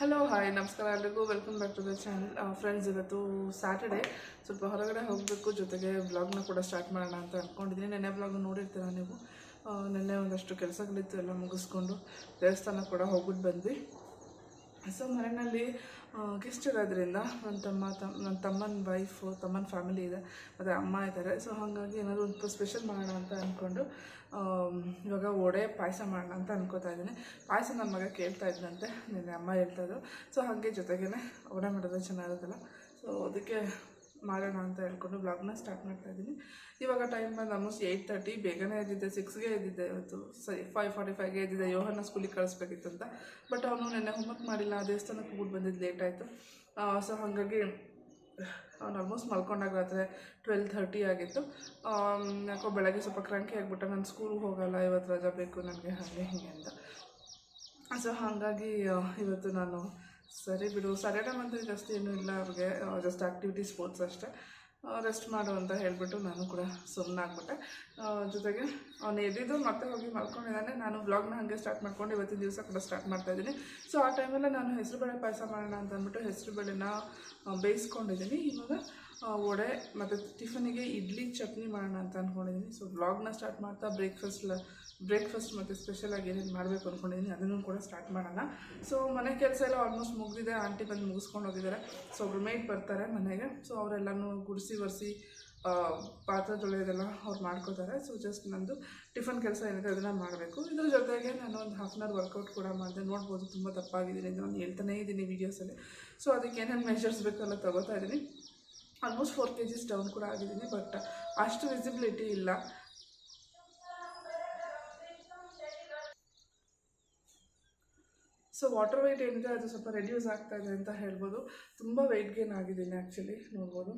Hello hi ನಮಸ್ಕಾರ ಎಲ್ರಿಗೂ welcome back to the channel friends ಇವತ್ತು ಸ್ಯಾಟರ್ಡೆ ಸ್ವಲ್ಪ ಹೊರಗಡೆ ಹೋಗಬೇಕು, ಜೊತೆಗೆ ವ್ಲಾಗ್ನ ಕೂಡ ಸ್ಟಾರ್ಟ್ ಮಾಡೋಣ ಅಂತ ಅಂದ್ಕೊಂಡಿದ್ದೀನಿ ನೆನ್ನೆ ಬ್ಲಾಗ್ ನೋಡಿರ್ತೀರ ನೀವು? ನೆನ್ನೆ ಒಂದಷ್ಟು ಕೆಲಸಗಳಿತ್ತು, ಎಲ್ಲ ಮುಗಿಸ್ಕೊಂಡು ದೇವಸ್ಥಾನ ಕೂಡ ಹೋಗ್ಬಿಟ್ಟು ಬಂದ್ವಿ. ಸೊ ಮನೆಯಲ್ಲಿ ಗೆಸ್ಟ್ ಇರೋದ್ರಿಂದ ನನ್ನ ತಮ್ಮ ತಮ್ಮ ನನ್ನ ತಮ್ಮನ ವೈಫು ತಮ್ಮನ ಫ್ಯಾಮಿಲಿ ಇದೆ, ಮತ್ತು ಅಮ್ಮ ಇದ್ದಾರೆ. ಸೊ ಹಾಗಾಗಿ ಏನಾದರೂ ಒಂದು ಸ್ಪೆಷಲ್ ಮಾಡೋಣ ಅಂತ ಅಂದ್ಕೊಂಡು ಇವಾಗ ಒಡೆ ಪಾಯಸ ಮಾಡೋಣ ಅಂತ ಅನ್ಕೋತಾ ಇದ್ದೀನಿ. ಪಾಯಸ ನನ್ನ ಮಗ ಕೇಳ್ತಾ ಇದ್ದಂತೆ ನಿನ್ನೆ ಅಮ್ಮ ಹೇಳ್ತಾ ಇದ್ದರು ಸೊ ಹಾಗೆ ಜೊತೆಗೇ ಒಡೆ ಮಾಡೋದು ಚೆನ್ನಾಗಿರುತ್ತಲ್ಲ ಸೊ ಅದಕ್ಕೆ ಮಾಡೋಣ ಅಂತ ಹೇಳ್ಕೊಂಡು ಬ್ಲಾಗ್ನ ಸ್ಟಾರ್ಟ್ ಮಾಡ್ತಾ ಇದ್ದೀನಿ. ಇವಾಗ ಟೈಮ್ ಬಂದು ಆಲ್ಮೋಸ್ಟ್ ಏಯ್ಟ್ ತರ್ಟಿ ಬೇಗನೆ ಎದ್ದಿದ್ದೆ ಸಿಕ್ಸ್ಗೆ ಎದ್ದಿದ್ದೆ ಇವತ್ತು. ಸರಿ ಫೈವ್ ಫಾರ್ಟಿ ಫೈವ್ಗೆ ಎದ್ದಿದ್ದೆ ಯೋಹನ ಸ್ಕೂಲಿಗೆ ಕಳಿಸ್ಬೇಕಿತ್ತು ಅಂತ. ಬಟ್ ಅವನು ನೆನ್ನೆ ಹೋಮ್ವರ್ಕ್ ಮಾಡಿಲ್ಲ ದೇವಸ್ಥಾನಕ್ಕೆ ಹೋಗ್ಬಿಟ್ಟು ಬಂದಿದ್ದು ಲೇಟ್ ಆಯಿತು. ಸೊ ಹಾಗಾಗಿ ಅವ್ನು ಆಲ್ಮೋಸ್ಟ್ ಮಲ್ಕೊಂಡಾಗ ರಾತ್ರಿ ಟ್ವೆಲ್ ಥರ್ಟಿ ಆಗಿತ್ತು. ಯಾಕೋ ಬೆಳಗ್ಗೆ ಸ್ವಲ್ಪ ಕ್ರಾಂಕಿ ಆಗಿಬಿಟ್ಟ, ನಾನು ಸ್ಕೂಲ್ಗೆ ಹೋಗಲ್ಲ, ಇವತ್ತು ರಜಾ ಬೇಕು, ನನಗೆ ಹಾಗೆ ಹೀಗೆ ಅಂತ. ಸೊ ಹಾಗಾಗಿ ಇವತ್ತು ನಾನು ಸರಿ ಬಿಡು ಸ್ಯಾಟರ್ಡೆ ಮಂತ್ರಿ ಜಾಸ್ತಿ ಏನೂ ಇಲ್ಲ ಅವ್ರಿಗೆ ಜಸ್ಟ್ ಆ್ಯಕ್ಟಿವಿಟಿ ಸ್ಪೋರ್ಟ್ಸ್ ಅಷ್ಟೇ. ರೆಸ್ಟ್ ಮಾಡು ಅಂತ ಹೇಳಿಬಿಟ್ಟು ನಾನು ಕೂಡ ಸುಮ್ಮನಾಗ್ಬಿಟ್ಟೆ ಜೊತೆಗೆ ಅವ್ನು ಎದ್ದಿದ್ದು ಮತ್ತೆ ಹೋಗಿ ಮಲ್ಕೊಂಡಿದ್ದಾನೆ. ನಾನು ಬ್ಲಾಗ್ನ ಹಾಗೆ ಸ್ಟಾರ್ಟ್ ಮಾಡ್ಕೊಂಡು ಇವತ್ತಿನ ದಿವಸ ಕೂಡ ಸ್ಟಾರ್ಟ್ ಮಾಡ್ತಾ ಇದ್ದೀನಿ. ಸೊ ಆ ಟೈಮಲ್ಲೇ ನಾನು ಹೆಸರುಬೇಳೆ ಪಾಯಸ ಮಾಡೋಣ ಅಂತ ಅಂದ್ಬಿಟ್ಟು ಹೆಸರುಬೇಳೆನ ಬೇಯಿಸ್ಕೊಂಡಿದ್ದೀನಿ. ಇವಾಗ ವಡೆ ಮತ್ತು ಟಿಫನಿಗೆ ಇಡ್ಲಿ ಚಟ್ನಿ ಮಾಡೋಣ ಅಂತ ಅಂದ್ಕೊಂಡಿದ್ದೀನಿ ಸೊ ಬ್ಲಾಗ್ನ ಸ್ಟಾರ್ಟ್ ಮಾಡ್ತಾ ಬ್ರೇಕ್ಫಾಸ್ಟ್ ಬ್ರೇಕ್ಫಾಸ್ಟ್ ಮತ್ತು ಸ್ಪೆಷಲಾಗಿ ಏನೇನು ಮಾಡಬೇಕು ಅಂದ್ಕೊಂಡಿದ್ದೀನಿ ಅದನ್ನು ಕೂಡ ಸ್ಟಾರ್ಟ್ ಮಾಡೋಣ. ಸೊ ಮನೆ ಕೆಲಸ ಎಲ್ಲ ಆಲ್ಮೋಸ್ಟ್ ಮುಗಿದಿದೆ, ಆಂಟಿ ಬಂದು ಮುಗಿಸ್ಕೊಂಡು ಹೋಗಿದ್ದಾರೆ ಸೊ ಒಬ್ರು ಮೇಟ್ ಬರ್ತಾರೆ ಮನೆಗೆ. ಸೊ ಅವರೆಲ್ಲನೂ ಗುಡಿಸಿ ಒರೆಸಿ ಪಾತ್ರೆ ತೊಳೆಯೋದೆಲ್ಲ ಅವ್ರು ಮಾಡ್ಕೋತಾರೆ ಸೊ ಜಸ್ಟ್ ನಂದು ಟಿಫನ್ ಕೆಲಸ ಏನಿದೆ ಅದನ್ನು ಮಾಡಬೇಕು. ಇದ್ರ ಜೊತೆಗೆ ನಾನು ಒಂದು ಹಾಫ್ ಆನ್ ಅವರ್ ವರ್ಕೌಟ್ ಕೂಡ ಮಾಡಿದೆ. ನೋಡ್ಬೋದು ತುಂಬ ತಪ್ಪಾಗಿದ್ದೀನಿ ಅಂತ ನಾನು ಹೇಳ್ತಾನೇ ಇದ್ದೀನಿ ವೀಡಿಯೋಸಲ್ಲಿ ಸೊ ಅದಕ್ಕೆ ಏನೇನು ಮೆಷರ್ಸ್ ಬೇಕಲ್ಲ ತಗೋತಾ ಇದ್ದೀನಿ almost four K Gs down ಕೂಡ ಆಗಿದ್ದೀನಿ ಬಟ್ ಅಷ್ಟು ವಿಸಿಬಿಲಿಟಿ ಇಲ್ಲ. ಸೊ ವಾಟರ್ ವೆಯ್ಟ್ ಏನಿದೆ ಅದು ಸ್ವಲ್ಪ ರೆಡ್ಯೂಸ್ ಆಗ್ತಾ ಇದೆ ಅಂತ ಹೇಳ್ಬೋದು. ತುಂಬ ವೆಯ್ಟ್ ಗೇನ್ ಆಗಿದ್ದೀನಿ ಆ್ಯಕ್ಚುಲಿ ನೋಡ್ಬೋದು.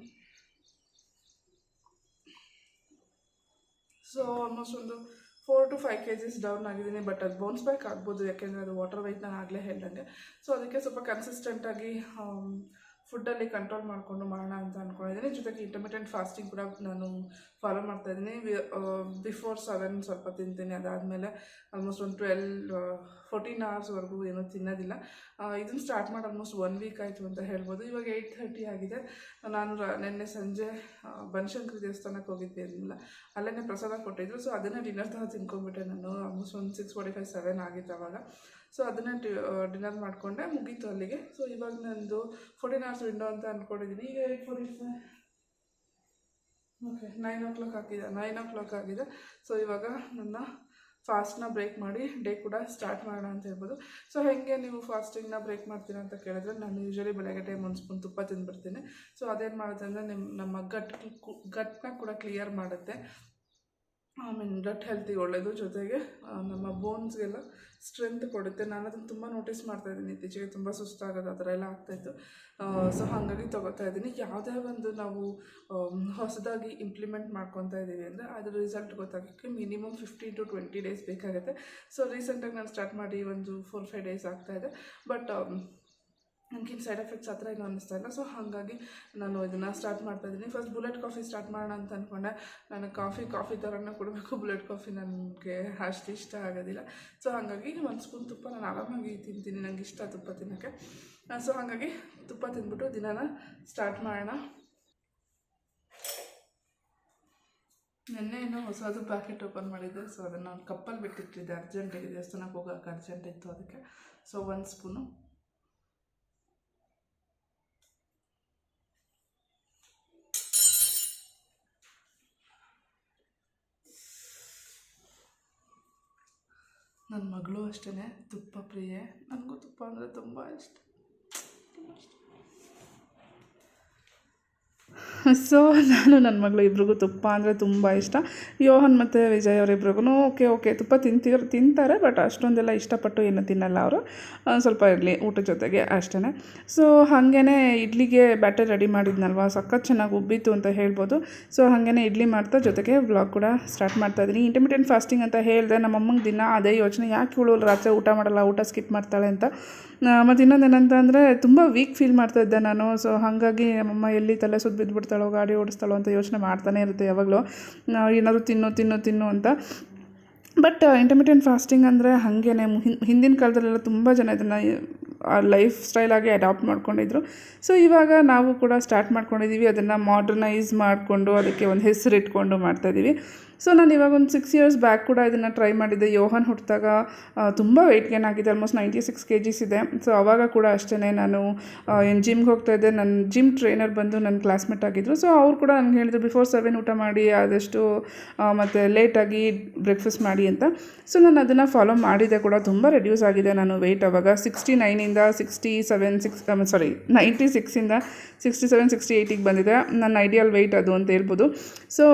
ಸೊ ಆಲ್ಮೋಸ್ಟ್ ಒಂದು four to five K Gs down ಆಗಿದ್ದೀನಿ ಬಟ್ ಅದು ಬೌನ್ಸ್ ಬ್ಯಾಕ್ ಆಗ್ಬೋದು, ಯಾಕೆಂದರೆ ಅದು ವಾಟರ್ ವೆಯ್ಟ್ ನಾನು ಆಗಲೇ ಹೇಳ್ದಂಗೆ. ಸೊ ಅದಕ್ಕೆ ಸ್ವಲ್ಪ ಕನ್ಸಿಸ್ಟೆಂಟಾಗಿ ಫುಡ್ಡಲ್ಲಿ ಕಂಟ್ರೋಲ್ ಮಾಡಿಕೊಂಡು ಮಾಡೋಣ ಅಂತ ಅಂದ್ಕೊಂಡಿದ್ದೀನಿ ಜೊತೆಗೆ ಇಂಟರ್ಮಿಟೆಂಟ್ ಫಾಸ್ಟಿಂಗ್ ಕೂಡ ನಾನು ಫಾಲೋ ಮಾಡ್ತಾ ಇದ್ದೀನಿ. ಬಿಫೋರ್ ಸೆವೆನ್ ಸ್ವಲ್ಪ ತಿಂತೀನಿ. ಅದಾದಮೇಲೆ ಆಲ್ಮೋಸ್ಟ್ ಒಂದು ಟ್ವೆಲ್ ಫೋರ್ಟೀನ್ ಅವರ್ಸ್ವರೆಗೂ ಏನೂ ತಿನ್ನೋದಿಲ್ಲ. ಇದನ್ನು ಸ್ಟಾರ್ಟ್ ಮಾಡಿ ಆಲ್ಮೋಸ್ಟ್ ಒನ್ ವೀಕ್ ಆಯಿತು ಅಂತ ಹೇಳ್ಬೋದು. ಇವಾಗ ಏಯ್ಟ್ ಥರ್ಟಿ ಆಗಿದೆ. ನಾನು ನಿನ್ನೆ ಸಂಜೆ ಬನಶಂಕರಿ ದೇವಸ್ಥಾನಕ್ಕೆ ಹೋಗಿದ್ದೆ ಇರಲಿಲ್ಲ ಅಲ್ಲೇ ಪ್ರಸಾದ ಕೊಟ್ಟಿದ್ರು. ಸೊ ಅದನ್ನೇ ಡಿನ್ನರ್ ಥರ ತಿನ್ಕೊಂಡ್ಬಿಟ್ಟೆ ನಾನು. ಆಲ್ಮೋಸ್ಟ್ ಒಂದು ಸಿಕ್ಸ್ ಫೋರ್ಟಿ ಫೈವ್ ಸೆವೆನ್ ಆಗಿತ್ತು ಅವಾಗ. ಸೊ ಅದನ್ನೇ ಡಿನ್ನರ್ ಮಾಡಿಕೊಂಡೆ, ಮುಗೀತು ಅಲ್ಲಿಗೆ. ಸೊ ಇವಾಗ ನಂದು ಫೋರ್ಟೀನ್ ಅವರ್ಸ್ ವಿಂಡೋ ಅಂತ ಅಂದ್ಕೊಂಡಿದ್ದೀನಿ ಈಗ eight forty okay nine o'clock ಆಗಿದೆ ನೈನ್ ಓ ಕ್ಲಾಕ್ ಆಗಿದೆ. ಸೊ ಇವಾಗ ನನ್ನ ಫಾಸ್ಟ್ನ ಬ್ರೇಕ್ ಮಾಡಿ ಡೇ ಕೂಡ ಸ್ಟಾರ್ಟ್ ಮಾಡೋಣ ಅಂತ ಹೇಳ್ಬೋದು. ಸೊ ಹೇಗೆ ನೀವು ಫಾಸ್ಟಿಂಗ್ನ ಬ್ರೇಕ್ ಮಾಡ್ತೀರಾ ಅಂತ ಕೇಳಿದ್ರೆ, ನಾನು ಯೂಶ್ವಲಿ ಬೆಳಗ್ಗೆ ಟೈಮ್ ಒಂದು ಸ್ಪೂನ್ ತುಪ್ಪ ತಿಂದ್ಬಿಡ್ತೀನಿ. ಸೊ ಅದೇನು ಮಾಡುತ್ತೆ ಅಂದರೆ ನಿಮ್ಮ ನಮ್ಮ ಗಟ್ ಗಟ್ನ ಕೂಡ ಕ್ಲಿಯರ್ ಮಾಡುತ್ತೆ. ಮೀನ್ ಗಟ್ ಹೆಲ್ತಿಗೆ ಒಳ್ಳೆಯದು ಜೊತೆಗೆ ನಮ್ಮ ಬೋನ್ಸ್ಗೆಲ್ಲ ಸ್ಟ್ರೆಂತ್ ಕೊಡುತ್ತೆ. ನಾನು ಅದನ್ನು ತುಂಬ ನೋಟಿಸ್ ಮಾಡ್ತಾ ಇದ್ದೀನಿ ಇತ್ತೀಚೆಗೆ, ತುಂಬ ಸುಸ್ತಾಗೋದು, ಆ ಥರ ಎಲ್ಲ ಆಗ್ತಾಯಿತ್ತು ಸೊ ಹಾಗಾಗಿ ತೊಗೋತಾ ಇದ್ದೀನಿ. ಯಾವುದೇ ಒಂದು ನಾವು ಹೊಸದಾಗಿ ಇಂಪ್ಲಿಮೆಂಟ್ ಮಾಡ್ಕೊತಾ ಇದ್ದೀವಿ ಅಂದರೆ, ಅದ್ರ result ಗೊತ್ತಾಗೋಕ್ಕೆ minimum fifteen to twenty days ಬೇಕಾಗುತ್ತೆ. ಸೊ ರೀಸೆಂಟಾಗಿ ನಾನು ಸ್ಟಾರ್ಟ್ ಮಾಡಿ ಒಂದು ಫೋರ್ ಫೈವ್ ಡೇಸ್ ಆಗ್ತಾಯಿದೆ ಬಟ್ ನನಗೇನು ಸೈಡ್ ಎಫೆಕ್ಟ್ಸ್ ಹತ್ರ ಏನು ಅನ್ನಿಸ್ತಾ ಇಲ್ಲ. ಸೊ ಹಾಗಾಗಿ ನಾನು ಇದನ್ನು ಸ್ಟಾರ್ಟ್ ಮಾಡ್ತಾ ಇದ್ದೀನಿ. ಫಸ್ಟ್ ಬುಲೆಟ್ ಕಾಫಿ ಸ್ಟಾರ್ಟ್ ಮಾಡೋಣ ಅಂತ ಅಂದ್ಕೊಂಡೆ ನನಗೆ ಕಾಫಿ ಕಾಫಿ ಥರನೇ ಕೊಡಬೇಕು. ಬುಲೆಟ್ ಕಾಫಿ ನನಗೆ ಅಷ್ಟು ಇಷ್ಟ ಆಗೋದಿಲ್ಲ. ಸೊ ಹಾಗಾಗಿ ಒಂದು ಸ್ಪೂನ್ ತುಪ್ಪ ನಾನು ಆರಾಮಾಗಿ ತಿಂತೀನಿ. ನನಗೆ ಇಷ್ಟ ತುಪ್ಪ ತಿನ್ನೋಕ್ಕೆ. ಸೊ ಹಾಗಾಗಿ ತುಪ್ಪ ತಿಂದ್ಬಿಟ್ಟು ದಿನಾನ ಸ್ಟಾರ್ಟ್ ಮಾಡೋಣ. ನಿನ್ನೆ ಏನೋ ಹೊಸದು ಪ್ಯಾಕೆಟ್ ಓಪನ್ ಮಾಡಿದ್ದೆ. ಸೊ ಅದನ್ನು ಒಂದು ಕಪ್ಪಲ್ಲಿ ಬಿಟ್ಟಿಟ್ಟಿದ್ದೆ. ಅರ್ಜೆಂಟಿಗೆ ದೇವಸ್ಥಾನಕ್ಕೆ ಹೋಗೋಕೆ ಅರ್ಜೆಂಟ್ ಇತ್ತು ಅದಕ್ಕೆ. ಸೊ ಒಂದು ಸ್ಪೂನು ನನ್ನ ಮಗಳು ಅಷ್ಟೇ ತುಪ್ಪ ಪ್ರಿಯೆ. ನನಗೂ ತುಪ್ಪ ಅಂದರೆ ತುಂಬ ಇಷ್ಟ. ಸೊ ನಾನು ನನ್ನ ಮಗಳು ಇಬ್ರಿಗೂ ತುಪ್ಪ ಅಂದರೆ ತುಂಬ ಇಷ್ಟ. ಯೋಹನ್ ಮತ್ತು ವಿಜಯ್ ಅವರಿಬ್ರಿಗೂ ಓಕೆ ಓಕೆ. ತುಪ್ಪ ತಿಂತೀರ, ತಿಂತಾರೆ, ಬಟ್ ಅಷ್ಟೊಂದೆಲ್ಲ ಇಷ್ಟಪಟ್ಟು ಏನು ತಿನ್ನಲ್ಲ ಅವರು. ಸ್ವಲ್ಪ ಇರಲಿ, ಊಟದ ಜೊತೆಗೆ ಅಷ್ಟೇ ಸೊ ಹಾಗೇ ಇಡ್ಲಿಗೆ ಬ್ಯಾಟರ್ ರೆಡಿ ಮಾಡಿದ್ನಲ್ವ? ಸಖತ್ ಚೆನ್ನಾಗಿ ಉಬ್ಬಿತ್ತು ಅಂತ ಹೇಳ್ಬೋದು. ಸೊ ಹಾಗೇ ಇಡ್ಲಿ ಮಾಡ್ತಾ ಜೊತೆಗೆ ವ್ಲಾಗ್ ಕೂಡ ಸ್ಟಾರ್ಟ್ ಮಾಡ್ತಾ ಇದ್ದೀನಿ ಇಂಟರ್ಮೀಡಿಯಂಟ್ ಫಾಸ್ಟಿಂಗ್ ಅಂತ ಹೇಳಿದೆ ನಮ್ಮ ಅಮ್ಮಂಗೆ ದಿನ ಅದೇ ಯೋಚನೆ. ಯಾಕೆ ಇವಳು ರಾತ್ರಿ ಊಟ ಮಾಡಲ್ಲ, ಊಟ ಸ್ಕಿಪ್ ಮಾಡ್ತಾಳೆ ಅಂತ. ಮತ್ತು ಇನ್ನೊಂದು ಏನಂತ ಅಂದರೆ ತುಂಬ ವೀಕ್ ಫೀಲ್ ಮಾಡ್ತಾ ಇದ್ದೆ ನಾನು. ಸೊ ಹಾಗಾಗಿ ನಮ್ಮಮ್ಮ ಎಲ್ಲಿ ತಲೆ ಸುದ್ದು ಬಿದ್ದುಬಿಡ್ತಾಳೋ ಗಾಡಿ ಓಡಿಸ್ತಾಳೋ ಅಂತ ಯೋಚನೆ ಮಾಡ್ತಾನೆ ಇರುತ್ತೆ ಯಾವಾಗಲೂ. ಏನಾದರೂ ತಿನ್ನು ತಿನ್ನು ತಿನ್ನು ಅಂತ. ಬಟ್ ಇಂಟರ್ಮಿಟೆಂಟ್ ಫಾಸ್ಟಿಂಗ್ ಅಂದರೆ ಹಾಗೇನೆ. ಹಿಂದಿನ ಕಾಲದಲ್ಲೆಲ್ಲ ತುಂಬ ಜನ ಇದನ್ನು ಲೈಫ್ ಸ್ಟೈಲಾಗಿ ಅಡಾಪ್ಟ್ ಮಾಡ್ಕೊಂಡಿದ್ರು. ಸೊ ಇವಾಗ ನಾವು ಕೂಡ ಸ್ಟಾರ್ಟ್ ಮಾಡ್ಕೊಂಡಿದ್ದೀವಿ ಅದನ್ನು ಮಾಡ್ರನೈಸ್ ಮಾಡಿಕೊಂಡು ಅದಕ್ಕೆ ಒಂದು ಹೆಸರಿಟ್ಕೊಂಡು ಮಾಡ್ತಾಯಿದ್ದೀವಿ ಸೊ ನಾನು ಇವಾಗ ಒಂದು ಸಿಕ್ಸ್ ಇಯರ್ಸ್ ಬ್ಯಾಕ್ ಕೂಡ ಇದನ್ನು ಟ್ರೈ ಮಾಡಿದ್ದೆ. ಯೋಹನ್ ಹುಟ್ಟಿದಾಗ ತುಂಬ ವೆಯ್ಟ್ ಗೇನ್ ಆಗಿದೆ. Almost ninety six K Gs ಇದೆ. ಸೊ ಅವಾಗ ಕೂಡ ಅಷ್ಟೇ ನಾನು ಏನು ಜಿಮ್ಗೆ ಹೋಗ್ತಾ ಇದ್ದೆ. ನನ್ನ ಜಿಮ್ ಟ್ರೈನರ್ ಬಂದು ನನ್ನ ಕ್ಲಾಸ್ಮೇಟ್ ಆಗಿದ್ದರು ಸೊ ಅವ್ರು ಕೂಡ ನನಗೆ ಹೇಳಿದ್ರು ಬಿಫೋರ್ ಸೆವೆನ್ ಊಟ ಮಾಡಿ, ಆದಷ್ಟು ಮತ್ತು ಲೇಟಾಗಿ ಬ್ರೇಕ್ಫಾಸ್ಟ್ ಮಾಡಿ ಅಂತ. ಸೊ ನಾನು ಅದನ್ನು ಫಾಲೋ ಮಾಡಿದೆ ಕೂಡ. ತುಂಬ ರೆಡ್ಯೂಸ್ ಆಗಿದೆ ನಾನು ವೆಯ್ಟ್ ಅವಾಗ. Sixty ನೈನಿಂದ sixty seven six sorry ninety ಸಿಕ್ಸಿಂದ sixty seven sixty ಏಯ್ಟಿಗೆ ಬಂದಿದೆ. ನನ್ನ ಐಡಿಯಲ್ ವೆಯ್ಟ್ ಅದು ಅಂತ ಹೇಳ್ಬೋದು. ಸೊ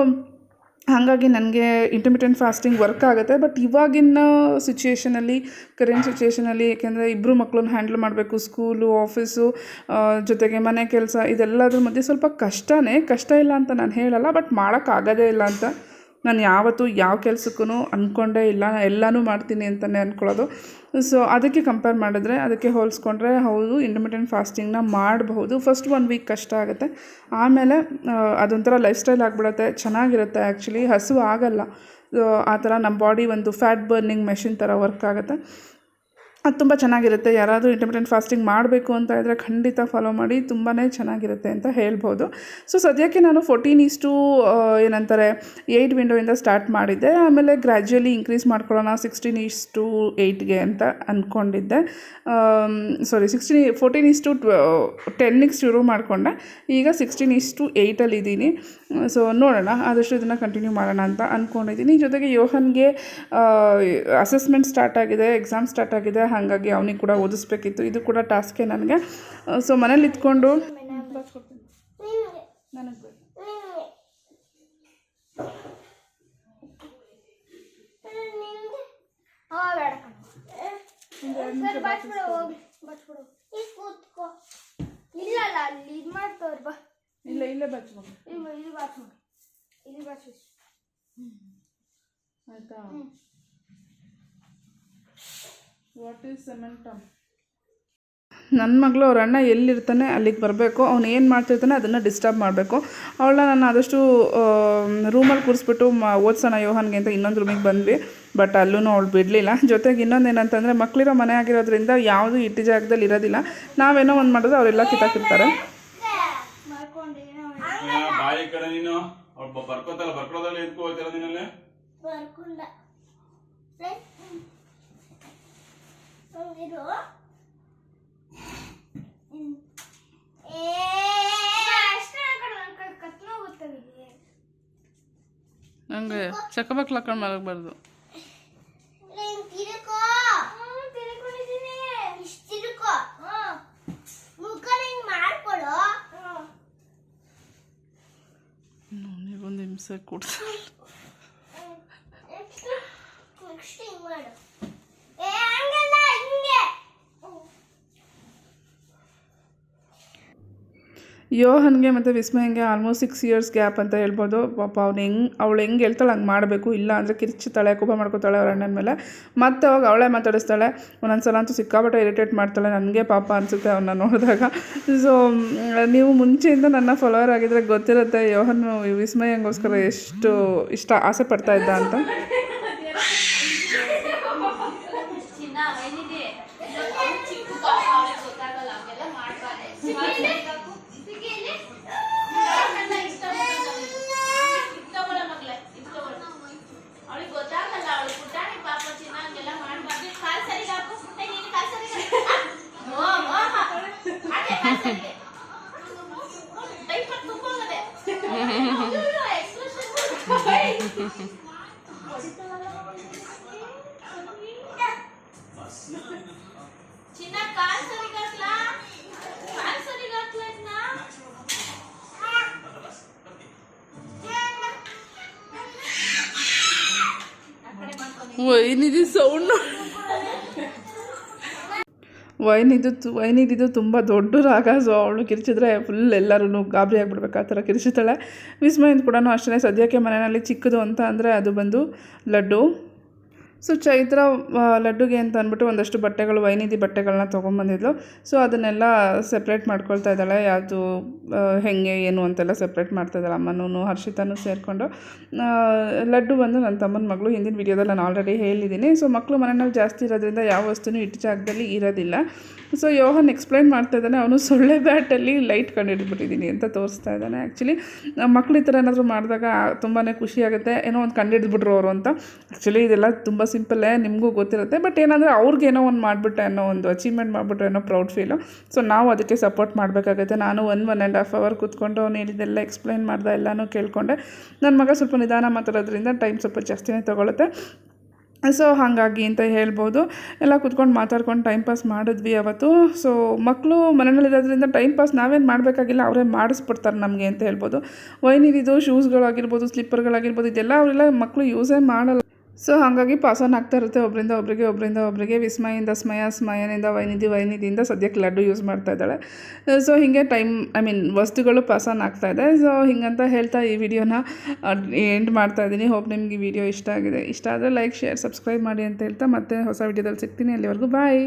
ಹಾಗಾಗಿ ನನಗೆ ಇಂಟರ್ಮಿಟೆಂಟ್ ಫಾಸ್ಟಿಂಗ್ ವರ್ಕ್ ಆಗುತ್ತೆ ಬಟ್ ಇವಾಗಿನ ಸಿಚುಯೇಷನಲ್ಲಿ ಕರೆಂಟ್ ಸಿಚುಯೇಷನಲ್ಲಿ ಏಕೆಂದರೆ ಇಬ್ಬರು ಮಕ್ಕಳನ್ನ ಹ್ಯಾಂಡಲ್ ಮಾಡಬೇಕು ಸ್ಕೂಲು ಆಫೀಸು ಜೊತೆಗೆ ಮನೆ ಕೆಲಸ, ಇದೆಲ್ಲದ್ರ ಮಧ್ಯೆ ಸ್ವಲ್ಪ ಕಷ್ಟನೇ, ಕಷ್ಟ ಇಲ್ಲ ಅಂತ ನಾನು ಹೇಳಲ್ಲ ಬಟ್ ಮಾಡೋಕ್ಕಾಗೋದೇ ಇಲ್ಲ ಅಂತ ನಾನು ಯಾವತ್ತೂ ಯಾವ ಕೆಲಸಕ್ಕೂ ಅಂದ್ಕೊಂಡೇ ಇಲ್ಲ. ಎಲ್ಲನೂ ಮಾಡ್ತೀನಿ ಅಂತಲೇ ಅಂದ್ಕೊಳ್ಳೋದು ಸೊ ಅದಕ್ಕೆ ಕಂಪೇರ್ ಮಾಡಿದ್ರೆ, ಅದಕ್ಕೆ ಹೋಲಿಸ್ಕೊಂಡ್ರೆ ಹೌದು ಇಂಟರ್ಮಿಟೆಂಟ್ ಫಾಸ್ಟಿಂಗ್ನ ಮಾಡಬಹುದು. ಫಸ್ಟ್ ಒನ್ ವೀಕ್ ಕಷ್ಟ ಆಗುತ್ತೆ. ಆಮೇಲೆ ಅದೊಂಥರ ಲೈಫ್ ಸ್ಟೈಲ್ ಆಗಿಬಿಡುತ್ತೆ. ಚೆನ್ನಾಗಿರುತ್ತೆ ಆ್ಯಕ್ಚುಲಿ ಹಸು ಆಗಲ್ಲ. ಆ ಥರ ನಮ್ಮ ಬಾಡಿ ಒಂದು ಫ್ಯಾಟ್ ಬರ್ನಿಂಗ್ ಮೆಷಿನ್ ಥರ ವರ್ಕ್ ಆಗುತ್ತೆ. ಅದು ತುಂಬ ಚೆನ್ನಾಗಿರುತ್ತೆ. ಯಾರಾದರೂ ಇಂಟರ್ಮಿಟೆಂಟ್ ಫಾಸ್ಟಿಂಗ್ ಮಾಡಬೇಕು ಅಂತ ಇದ್ದರೆ ಖಂಡಿತ ಫಾಲೋ ಮಾಡಿ ತುಂಬಾ ಚೆನ್ನಾಗಿರುತ್ತೆ ಅಂತ ಹೇಳ್ಬೋದು. ಸೊ ಸದ್ಯಕ್ಕೆ ನಾನು ಫೋರ್ಟೀನ್ ಇಸ್ಟು ಏನಂತಾರೆ ಏಯ್ಟ್ ವಿಂಡೋಯಿಂದ ಸ್ಟಾರ್ಟ್ ಮಾಡಿದ್ದೆ. ಆಮೇಲೆ ಗ್ರ್ಯಾಜುಯಲಿ ಇನ್ಕ್ರೀಸ್ ಮಾಡ್ಕೊಳ್ಳೋಣ ಸಿಕ್ಸ್ಟೀನ್ ಇಸ್ಟು ಏಯ್ಟ್ಗೆ ಅಂತ ಅಂದ್ಕೊಂಡಿದ್ದೆ sorry sixteen fourteen is to ಟೆನ್ನಿಗೆ ಶುರು ಮಾಡಿಕೊಂಡೆ. ಈಗ ಸಿಕ್ಸ್ಟೀನ್ ಇಸ್ಟು ಏಯ್ಟಲ್ಲಿ ಇದ್ದೀನಿ. ಸೊ ನೋಡೋಣ, ಆದಷ್ಟು ಇದನ್ನು ಕಂಟಿನ್ಯೂ ಮಾಡೋಣ ಅಂತ ಅಂದ್ಕೊಂಡಿದ್ದೀನಿ ಜೊತೆಗೆ ಯೋಹನ್ಗೆ ಅಸೆಸ್ಮೆಂಟ್ ಸ್ಟಾರ್ಟ್ ಆಗಿದೆ ಎಕ್ಸಾಮ್ ಸ್ಟಾರ್ಟ್ ಆಗಿದೆ. ಹಾಗಾಗಿ ಅವನಿಗೆ ಕೂಡ ಓದಿಸ್ಬೇಕಿತ್ತು. ಇದು ಕೂಡ ಟಾಸ್ಕೇ ನನಗೆ. ಸೊ ಮನೇಲಿ ಇದ್ಕೊಂಡು ನನಗೆ ಇಲ್ಲ ಇಲ್ಲ ಇಲ್ಲೇ ಬಚ್ಬೋದು ಇಲ್ಲಿ ಇಲ್ಲಿ ಮಾಡಿ ಇಲ್ಲಿ ಬಾತ್ ಆಯಿತಾ? ವಾಟ್ ಈಸ್ ಸೆಮೆಂಟಮ್ ನನ್ನ ಮಗಳು ಅವ್ರ ಅಣ್ಣ ಎಲ್ಲಿರ್ತಾನೆ ಅಲ್ಲಿಗೆ ಬರಬೇಕು ಅವ್ನು ಏನು ಮಾಡ್ತಿರ್ತಾನೆ ಅದನ್ನು ಡಿಸ್ಟರ್ಬ್ ಮಾಡಬೇಕು. ಅವಳನ್ನ ನಾನು ಆದಷ್ಟು ರೂಮಲ್ಲಿ ಕೂರಿಸ್ಬಿಟ್ಟು ಮ ಓದ್ಸೋಣ ಯೋಹನ್ಗೆ ಅಂತ ಇನ್ನೊಂದು ರೂಮಿಗೆ ಬಂದ್ವಿ. ಬಟ್ ಅಲ್ಲೂ ಅವಳು ಬಿಡಲಿಲ್ಲ. ಜೊತೆಗೆ ಇನ್ನೊಂದು ಏನಂತಂದರೆ ಮಕ್ಕಳಿರೋ ಮನೆ ಆಗಿರೋದ್ರಿಂದ ಯಾವುದು ಇಟ್ಟಿ ಜಾಗದಲ್ಲಿ ಇರೋದಿಲ್ಲ. ನಾವೇನೋ ಒಂದು ಮಾಡಿದ್ರೆ ಅವರೆಲ್ಲ ಕಿತ್ತಾಕಿರ್ತಾರೆ. ಬರ್ಕೋತಲ್ಲ ನೀನಲ್ಲಿ? ಬರ್ಕೊಂಡ. ಇರು ನನಗೆ ಚಕ್ಕಬಕ್ಲು ಹಾಕೊಂಡು ಮಲಗಬಾರ್ದು ಒಂದು ಹಿಂಸೆ ಕೊಡ್ತಾರೆ ನೆಕ್ಸ್ಟ್ ಹಿಂಗ್ ಮಾಡು ಏ ಹಂಗಲ್ಲ ಹಿಂಗೆ ಯೋಹನ್ಗೆ ಮತ್ತು ವಿಸ್ಮಯಂಗೆ ಆಲ್ಮೋಸ್ಟ್ ಸಿಕ್ಸ್ ಇಯರ್ಸ್ ಗ್ಯಾಪ್ ಅಂತ ಹೇಳ್ಬೋದು. ಪಾಪ ಅವ್ನು ಹೆಂಗೆ, ಅವಳು ಹೆಂಗೆ ಹೇಳ್ತಾಳೆ ಹಂಗೆ ಮಾಡಬೇಕು, ಇಲ್ಲ ಅಂದರೆ ಕಿರ್ಚುತ್ತಾಳೆ ಕೋಪ ಮಾಡ್ಕೋತಾಳೆ ಅವ್ರ ಅಣ್ಣನ ಮೇಲೆ. ಮತ್ತೆ ಅವಾಗ ಅವಳೇ ಮಾತಾಡಿಸ್ತಾಳೆ ಒಂದೊಂದು ಸಲ ಅಂತೂ ಸಿಕ್ಕಾಪಟ್ಟೆ ಇರಿಟೇಟ್ ಮಾಡ್ತಾಳೆ, ನನಗೆ ಪಾಪ ಅನಿಸುತ್ತೆ ಅವನ್ನ ನೋಡಿದಾಗ. ಸೊ ನೀವು ಮುಂಚೆಯಿಂದ ನನ್ನ ಫಾಲೋವರ್ ಆಗಿದ್ರೆ ಗೊತ್ತಿರುತ್ತೆ ಯೋಹನ್ ವಿಸ್ಮಯಂಗೋಸ್ಕರ ಎಷ್ಟು ಇಷ್ಟ, ಆಸೆ ಪಡ್ತಾ ಇದ್ದ ಅಂತ. చిన్న కాల్ సరిగట్లా కాల్ సరిగట్లేదా ఇది సౌండ్ ವೈನಿದು ತು ವೈನಿದಿದು ತುಂಬ ದೊಡ್ಡ ರಾಗ. ಸೊ ಅವಳು ಕಿರ್ಚಿದ್ರೆ ಫುಲ್ ಎಲ್ಲರೂ ಗಾಬರಿ ಆಗಿಬಿಡ್ಬೇಕು ಆ ಥರ ಕಿರ್ಚುತ್ತಾಳೆ ವಿಸ್ಮಯಿಂದ ಕೂಡ ಅಷ್ಟೇ, ಸದ್ಯಕ್ಕೆ ಮನೆಯಲ್ಲಿ ಚಿಕ್ಕದು ಅಂತ ಅಂದರೆ ಅದು ಬಂದು ಲಡ್ಡು. ಸೊ ಚೈತ್ರ ಲಡ್ಡುಗೆ ಅಂತ ಅಂದ್ಬಿಟ್ಟು ಒಂದಷ್ಟು ಬಟ್ಟೆಗಳು, ವೈನಿಧಿ ಬಟ್ಟೆಗಳನ್ನ ತೊಗೊಂಬಂದಿದ್ಲು. ಸೊ ಅದನ್ನೆಲ್ಲ ಸೆಪ್ರೇಟ್ ಮಾಡ್ಕೊಳ್ತಾ ಇದ್ದಾಳೆ. ಯಾವುದು ಹೆಂಗೆ, ಏನು ಅಂತೆಲ್ಲ ಸೆಪ್ರೇಟ್ ಮಾಡ್ತಾ ಇದ್ದಾಳೆ. ಅಮ್ಮನೂ ಹರ್ಷಿತಾನು ಸೇರಿಕೊಂಡು. ಲಡ್ಡು ಬಂದು ನನ್ನ ತಮ್ಮನ ಮಗಳು ಹಿಂದಿನ ವೀಡಿಯೋದಲ್ಲಿ ನಾನು ಆಲ್ರೆಡಿ ಹೇಳಿದ್ದೀನಿ. ಸೊ ಮಕ್ಕಳು ಮನೆಯಲ್ಲಿ ಜಾಸ್ತಿ ಇರೋದ್ರಿಂದ ಯಾವ ವಸ್ತುನೂ ಇಟ್ಟು ಜಾಗದಲ್ಲಿ ಇರೋದಿಲ್ಲ. ಸೊ ಯೋಹನ್ ಎಕ್ಸ್ಪ್ಲೈನ್ ಮಾಡ್ತಾ ಇದ್ದಾನೆ. ಅವನು ಸೊಳ್ಳೆ ಬ್ಯಾಟಲ್ಲಿ ಲೈಟ್ ಕಂಡುಹಿಡಿದ್ಬಿಟ್ಟಿದ್ದೀನಿ ಅಂತ ತೋರಿಸ್ತಾ ಇದ್ದಾನೆ ಆ್ಯಕ್ಚುಲಿ ಮಕ್ಕಳು ಈ ಥರ ಏನಾದರೂ ಮಾಡಿದಾಗ ತುಂಬಾ ಖುಷಿ ಆಗುತ್ತೆ. ಏನೋ ಒಂದು ಕಂಡುಹಿಡಿದ್ಬಿಟ್ರು ಅವರು ಅಂತ. ಆ್ಯಕ್ಚುಲಿ ಇದೆಲ್ಲ ತುಂಬ ಸಿಂಪಲ್ಲೇ ನಿಮಗೂ ಗೊತ್ತಿರುತ್ತೆ. ಬಟ್ ಏನಂದರೆ ಅವ್ರಿಗೆ ಏನೋ ಒಂದು ಮಾಡಿಬಿಟ್ಟೆ ಅನ್ನೋ ಒಂದು ಅಚೀವ್ಮೆಂಟ್ ಮಾಡಿಬಿಟ್ರೆ ಅನ್ನೋ ಪ್ರೌಡ್ ಫೀಲು ಸೊ ನಾವು ಅದಕ್ಕೆ ಸಪೋರ್ಟ್ ಮಾಡಬೇಕಾಗುತ್ತೆ. ನಾನು one one and half hour ಕೂತ್ಕೊಂಡು ಅವ್ನು ಹೇಳಿದ್ದೆಲ್ಲ ಎಕ್ಸ್ಪ್ಲೈನ್ ಮಾಡ್ದೆ, ಎಲ್ಲನೂ ಕೇಳಿಕೊಂಡೆ. ನನ್ನ ಮಗ ಸ್ವಲ್ಪ ನಿಧಾನ ಮಾತಾಡೋದ್ರಿಂದ ಟೈಮ್ ಸ್ವಲ್ಪ ಜಾಸ್ತಿನೇ ತೊಗೊಳುತ್ತೆ. ಸೊ ಹಾಗಾಗಿ ಅಂತ ಹೇಳ್ಬೋದು. ಎಲ್ಲ ಕುತ್ಕೊಂಡು ಮಾತಾಡ್ಕೊಂಡು ಟೈಮ್ ಪಾಸ್ ಮಾಡಿದ್ವಿ ಅವತ್ತು. ಸೊ ಮಕ್ಕಳು ಮನೆಯಲ್ಲಿರೋದ್ರಿಂದ ಟೈಮ್ ಪಾಸ್ ನಾವೇನು ಮಾಡಬೇಕಾಗಿಲ್ಲ, ಅವರೇ ಮಾಡಿಸ್ಬಿಡ್ತಾರೆ ನಮಗೆ ಅಂತ ಹೇಳ್ಬೋದು. ವೈನಿದಿದು ಶೂಸ್ಗಳಾಗಿರ್ಬೋದು ಸ್ಲಿಪ್ಪರ್ಗಳಾಗಿರ್ಬೋದು ಇದೆಲ್ಲ ಅವರೆಲ್ಲ ಮಕ್ಕಳು ಯೂಸೇ ಮಾಡಲ್ಲ. ಸೊ ಹಾಗಾಗಿ ಪಾಸ್ ಆನ್ ಆಗ್ತಾ ಇರುತ್ತೆ. ಒಬ್ಬರಿಂದ ಒಬ್ಬರಿಗೆ ಒಬ್ಬರಿಂದ ಒಬ್ಬರಿಗೆ ವಿಸ್ಮಯಿಂದ ಸ್ಮಯ, ಸ್ಮಯನಿಂದ, ವೈನಿಧಿ, ವೈನಿಧಿಯಿಂದ ಸದ್ಯಕ್ಕೆ ಲಡ್ಡು ಯೂಸ್ ಮಾಡ್ತಾ ಇದ್ದಾಳೆ. ಸೊ ಹೀಗೆ ಟೈಮ್ ಐ ಮೀನ್ ವಸ್ತುಗಳು ಪಾಸ್ ಆನ್ ಆಗ್ತಾ ಇದೆ. ಸೊ ಹಿಂಗಂತ ಹೇಳ್ತಾ ಈ ವಿಡಿಯೋನ ಎಂಡ್ ಮಾಡ್ತಾ ಇದ್ದೀನಿ. ಹೋಪ್ ನಿಮ್ಗೆ ಈ ವಿಡಿಯೋ ಇಷ್ಟ ಆಗಿದೆ. ಇಷ್ಟ ಆದರೆ ಲೈಕ್ ಶೇರ್ ಸಬ್ಸ್ಕ್ರೈಬ್ ಮಾಡಿ ಅಂತ ಹೇಳ್ತಾ ಮತ್ತೆ ಹೊಸ ವಿಡಿಯೋದಲ್ಲಿ ಸಿಗ್ತೀನಿ. ಅಲ್ಲಿವರೆಗೂ ಬಾಯ್